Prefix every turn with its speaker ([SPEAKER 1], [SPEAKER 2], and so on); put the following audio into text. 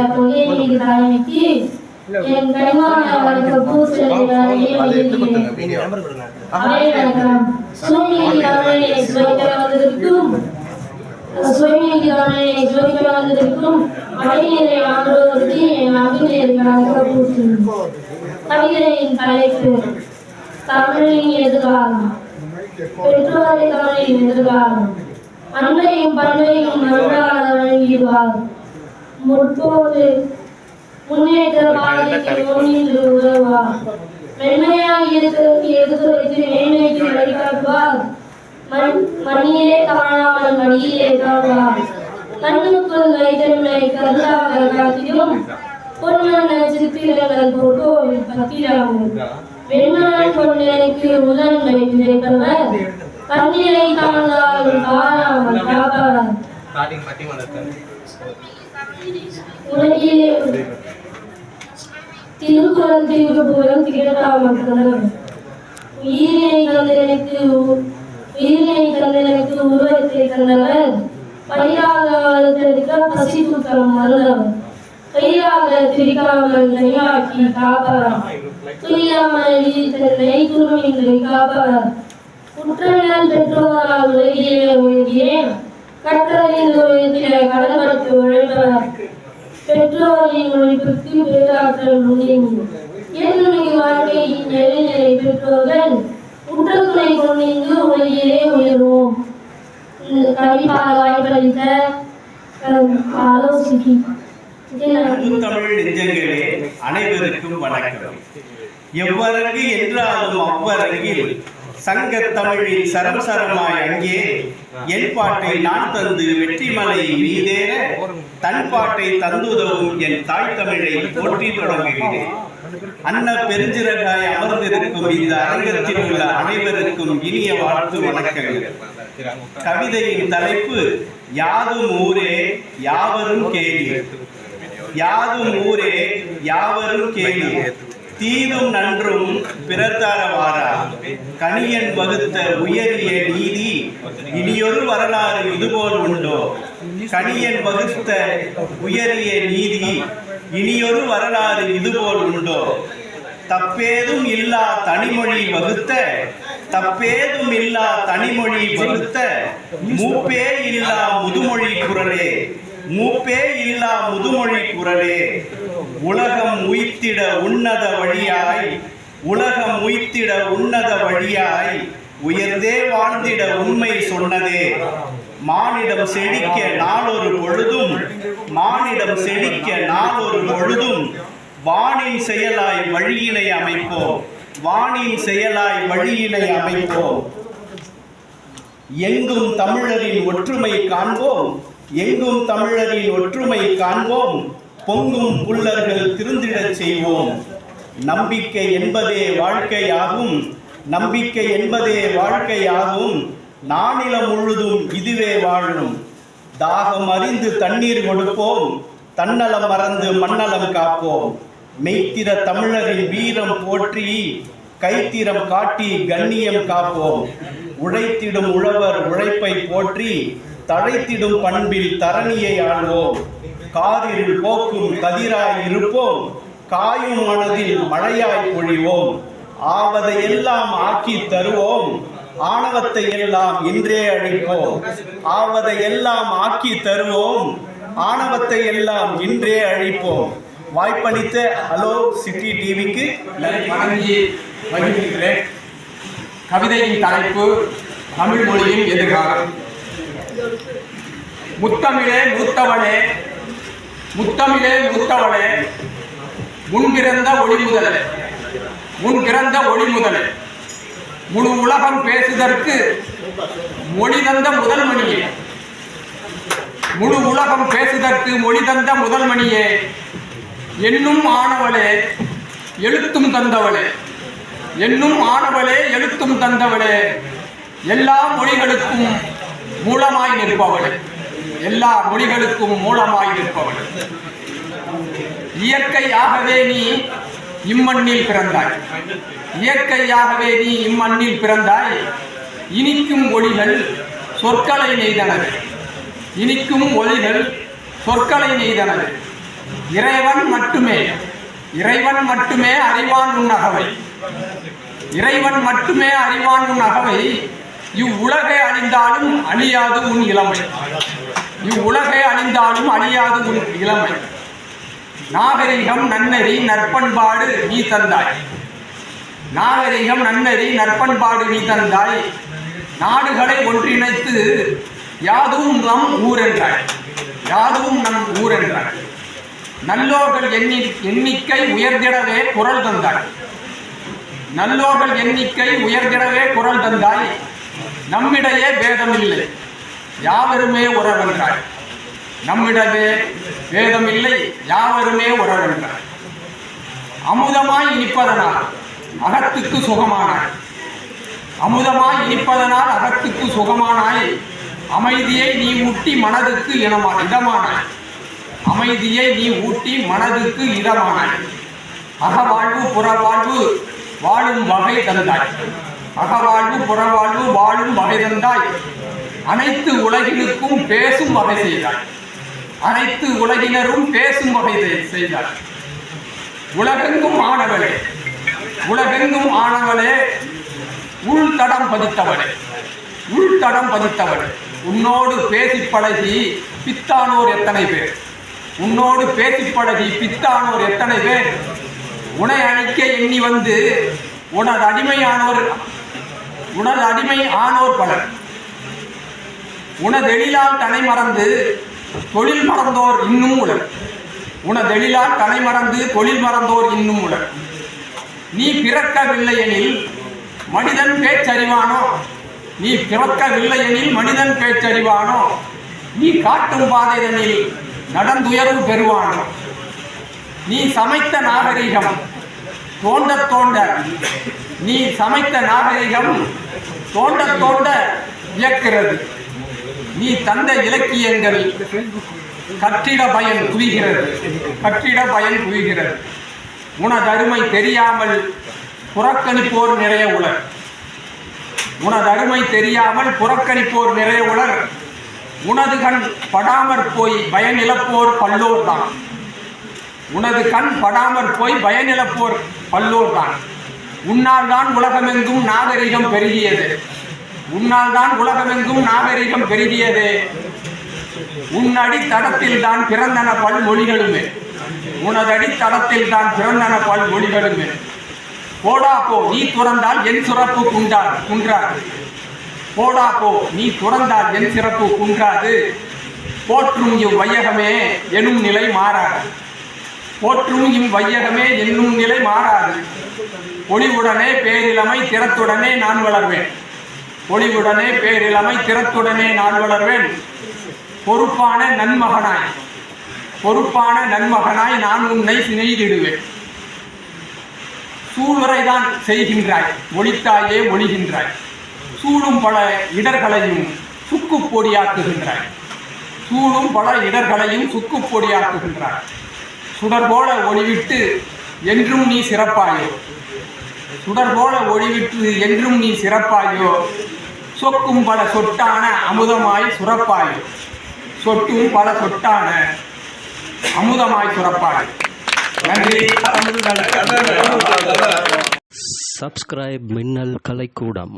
[SPEAKER 1] இருக்கின்ற கொள்கையின் தலைமைக்கு என் கனிவான வழக்கு பூசலினாலே எழுதுகிறேன். அனைவருக்கும் சூழ்நிலை தமிழை சுவைக்க வந்திருக்கும். சுயநீதி தமிழை சுவைக்க வந்திருக்கும். மழைநீரை ஆண்டோருக்கு என் அகிலேயர் வழக்கு பூசுகிறேன். கவிதையின் தலைப்பு தமிழின் எதிர்காலம். பெற்றோரை தமிழின் எதிர்காலம். அன்னையும் பண்டையும் நன்றாக வழங்கிடுவார் முற்போது. முன்னேற்ற பாதைக்கு முன்னின்று உதவுவார் மென்மையாக எதிர்த்து எதிர்த்து மேன்மைக்கு வழிகாட்டுவார் மண் மண்ணிலே காணாமல் மடியிலே காணுவார் கண்ணுக்குள் வைத்தன்மை கருதாக காத்திடும். பொன்மன சித்திரங்கள் போட்டோவில் பத்திரமும் வெண்மணம் கொண்டேக்கு முதன்மை கிடைப்பவர் கண்ணிலை காணாமல் காணாமல் காப்பாளர் உனக்கு திருக்குறள் திருக்குறள் திகழாமல் கண்டவர் உயிரினை தந்தனுக்கு உயிரினை தந்தனுக்கு உருவத்தை தந்தவர் பயிராக வளர்த்தெடுக்க பசி குற்றம் மறந்தவர் கையாக திரிக்காமல் நெய்யாக்கி காப்பவர் துணியாமல் தன்னை குருமின்றி காப்பவர் குற்றங்கள் பெற்றோரால் உலகிலே ஒழுகியேன் கற்றறிந்து உலகிலே கடன்பட்டு உழைப்பவர் பெற்றோரின் உழைப்புக்கு பேராற்றல் முன்னேறி என்னுடைய வாழ்க்கையின் நெறிநிலை பெற்றோர்கள் குற்றத்துணை கொண்டிருந்து உலகிலே உயர்வோம். கவிப்பாக வாய்ப்பளித்த அஹ், ஆலோசிக்கு.
[SPEAKER 2] தமிழ் நெஞ்சங்களே அனைவருக்கும் வணக்கம். எவ்வரங்கு என்றாலும் அவ்வரங்கில் சங்க தமிழின் சரம் சரமாய் அங்கே என் பாட்டை நான் தந்து வெற்றிமலை மீதேற தன் பாட்டை தந்துதவும் என் தாய் தமிழை போற்றி தொடங்குகிறேன். அன்ன பெருஞ்சிறகாய் அமர்ந்திருக்கும் இந்த அரங்கத்தில் உள்ள அனைவருக்கும் இனிய வாழ்த்து வணக்கங்கள். கவிதையின் தலைப்பு யாதும் ஊரே யாவரும் கேள்வி யாதும் ஊரே யாவரும் கேள்வி தீதும் நன்றும் பிறர்தாரவாரா கணியன் வகுத்த உயரிய நீதி இனியொரு வரலாறு இதுபோல் உண்டோ? கணியன் வகுத்த உயரிய நீதி இனியொரு வரலாறு இதுபோல் உண்டோ? தப்பேதும் இல்லா தனிமொழி வகுத்த தப்பேதும் இல்லா தனிமொழி வகுத்த மூப்பே இல்லா முதுமொழி குரலே மூப்பே இல்லா முதுமொழி குரலே. உலகம் உய்த்திட உன்னத வழியாய் உலகம் உய்த்திட உன்னத வழியாய் உயர்ந்தே வாழ்ந்திட உண்மை சொன்னதே. மானிடம் செழிக்க நாளொரு பொழுதும் மானிடம் செழிக்க நாளொரு பொழுதும் வானின் செயலாய் வழியினை அமைப்போம் வானின் செயலாய் வழியினை அமைப்போம். எங்கும் தமிழரின் ஒற்றுமை காண்போம் எங்கும் தமிழரின் ஒற்றுமை காண்போம் பொங்கும் புல்லர்கள் திருந்திடச் செய்வோம். நம்பிக்கை என்பதே வாழ்க்கையாகும். நம்பிக்கை என்பதே வாழ்க்கையாகும். நானிலம் முழுதும் இதுவே வாழும். தாகம் அறிந்து தண்ணீர் கொடுப்போம். தன்னலம் மறந்து மண்ணலம் காப்போம். மெய்த்திர தமிழரின் வீரம் போற்றி கைத்திரம் காட்டி கண்ணியம் காப்போம். உழைத்திடும் உழவர் உழைப்பை போற்றி தழைத்திடும் பண்பில் தரணியை ஆள்வோம். காரில் போக்கும் கதிராய் இருப்போம். காயும் மனதில் மழையாய் பொழிவோம். ஆவதை எல்லாம் ஆக்கி தருவோம். ஆணவத்தை எல்லாம் இன்றே அழிப்போம். ஆவதை எல்லாம் ஆக்கி தருவோம். ஆணவத்தை எல்லாம் இன்றே அழிப்போம். வாய்ப்பளித்த ஹலோ சிட்டி டிவிக்கு நன்றி.
[SPEAKER 3] வணங்கி கவிதையின் தலைப்பு தமிழ் மொழியின் எதிர்காலம். முத்தமிழே மூத்தவனே முத்தமிழே மூத்தவனே முன்பிறந்த ஒளி முதலே முன் ஒளி முதலே. முழு உலகம் பேசுதற்கு மொழி தந்த முதல் மணியே. முழு உலகம் பேசுதற்கு மொழி தந்த முதல் மணியே. என்னும் ஆனவளே எழுத்தும் தந்தவளே. என்னும் ஆனவளே எழுத்தும் தந்தவளே. எல்லா மொழிகளுக்கும் மூலமாய் நிற்பவளே. எல்லா மொழிகளுக்கும் மூலமாயிருப்பவள். இயற்கையாகவே நீ இம்மண்ணில் பிறந்தாய். இயற்கையாகவே நீ இம்மண்ணில் பிறந்தாய். இனிக்கும் ஒளிகள் சொற்களை நெய்தனது இனிக்கும் ஒளிகள் சொற்களை நெய்தனது இறைவன் மட்டுமே. இறைவன் மட்டுமே அறிவான் உன் அகவை. இறைவன் மட்டுமே அறிவான் உன் அகவை. இவ்வுலகை அழிந்தாலும் அழியாது உன் இளமை. இவ்வுலகை அழிந்தாலும் அழியாது உன் இளமை. நாகரிகம் நன்னறி நற்பண்பாடு நீ தந்தாய். நாகரிகம் நன்னறி நற்பண்பாடு நீ தந்தாய். நாடுகளை ஒன்றிணைத்து யாதும் நம் ஊரென்றாய். யாதும் நம் ஊரென்றாய். நல்லோர்கள் எண்ணி எண்ணிக்கை உயர்ந்திடவே குரல் தந்தாய். நல்லோர்கள் எண்ணிக்கை உயர்ந்திடவே குரல் தந்தாய். நம்மிடையே பேதமில்லை. யாவருமே உறவென்றாய். நம்மிடமே வேதமில்லை யாவருமே உறவென்றார் அமுதமாய் இனிப்பதனால் அகத்துக்கு சுகமானாய். அமுதமாய் இனிப்பதனால் அகத்துக்கு சுகமானாய். அமைதியை நீ ஊட்டி மனதுக்கு இனமா இதமானாய். அமைதியை நீ ஊட்டி மனதுக்கு இதமானாய். அகவாழ்வு புறவாழ்வு வாழும் வகை தந்தாய். அகவாழ்வு புறவாழ்வு வாழும் வகை தந்தாய். அனைத்து உலகினுக்கும் பேசும் வகை செய்தார். அனைத்து உலகினரும் பேசும் வகை செய்- உலகெங்கும் ஆனவளே உலகெங்கும் ஆனவளே உள்தடம் பதித்தவளே உள்தடம் பதித்தவள். உன்னோடு பேசிப் பழகி பித்தானோர் எத்தனை பேர்? உன்னோடு பேசி பழகி பித்தானோர் எத்தனை பேர்? உனை அழிக்க எண்ணி வந்து உனது அடிமையானோர் உனது அடிமை ஆனோர் பலர். உனதெழிலால் தனை மறந்து தொழில் மறந்தோர் இன்னும் உலர் உனதெழிலால் தனை மறந்து தொழில் மறந்தோர் இன்னும் உலர் நீ பிறக்கவில்லை எனில் மனிதன் பேச்சறிவானோ? நீ பிறக்கவில்லை எனில் மனிதன் பேச்சறிவானோ? நீ காட்டும் பாதைதனில் நடந்துயர்வு பெறுவானோ? நீ சமைத்த நாகரிகம் தோண்ட தோண்ட நீ சமைத்த நாகரிகம் தோண்ட தோண்ட வியக்கிறது நீ தந்த இலக்கியங்கள் கட்டிட பயன் குவிகிறது. கட்டிட பயன் குவிகிறது. உனதருமை தெரியாமல் புறக்கணிப்போர் நிறைய உலர். உனதருமை தெரியாமல் புறக்கணிப்போர் நிறைய உலர். உனது கண் படாமற் போய் பயனிழப்போர் பல்லோர் தான். உனது கண் படாமற் போய் பயனிழப்போர் பல்லோர் தான். உன்னால் தான் உலகமெங்கும் நாகரிகம் பெருகியது. உன்னால் தான் உலகமெங்கும் நாகரிகம் பெருகியது. உன் அடித்தடத்தில் தான் பிறந்தன பல்மொழிகளுமே. உனது அடித்தடத்தில் தான் பிறந்தன பல்மொழிகளுமே. போடா போ நீ துறந்தால் என் சிறப்பு குன்றார் குன்றாது. போடா போ நீ துறந்தால் என் சிறப்பு குன்றாது. போற்றும் இவ் வையகமே எனும் நிலை மாறாது. போற்றும் இம் வையகமே என்னும் நிலை மாறாது. ஒளிவுடனே பேரிழமை திறத்துடனே நான் வளர்வேன். ஒளிவுடனே பேரிழமை திறத்துடனே நான் வளர்வேன். பொறுப்பான நன்மகனாய். பொறுப்பான நன்மகனாய் நான் உன்னை சிநெய்திடுவேன் தான் செய்கின்றாய். ஒளித்தாயே ஒளிகின்றாய். சூழும் பல இடர்களையும் சுக்குப் பொடியாக்குகின்றாய். சூழும் பல இடர்களையும் சுக்குப் பொடியாக்குகின்றாய். சுடர் போல ஒளிவிட்டு என்றும் நீ சிறப்பாயோ? சுடர் போல ஒளிவிட்டு என்றும் நீ சிறப்பாயோ? சொக்கும் பல சொட்டான அமுதமாய் சுரப்பாயோ. சொட்டும் பல சொட்டான அமுதமாய் சுரப்பாய். நன்றி.
[SPEAKER 4] சப்ஸ்கிரைப் மின்னல் கலைக்கூடம்.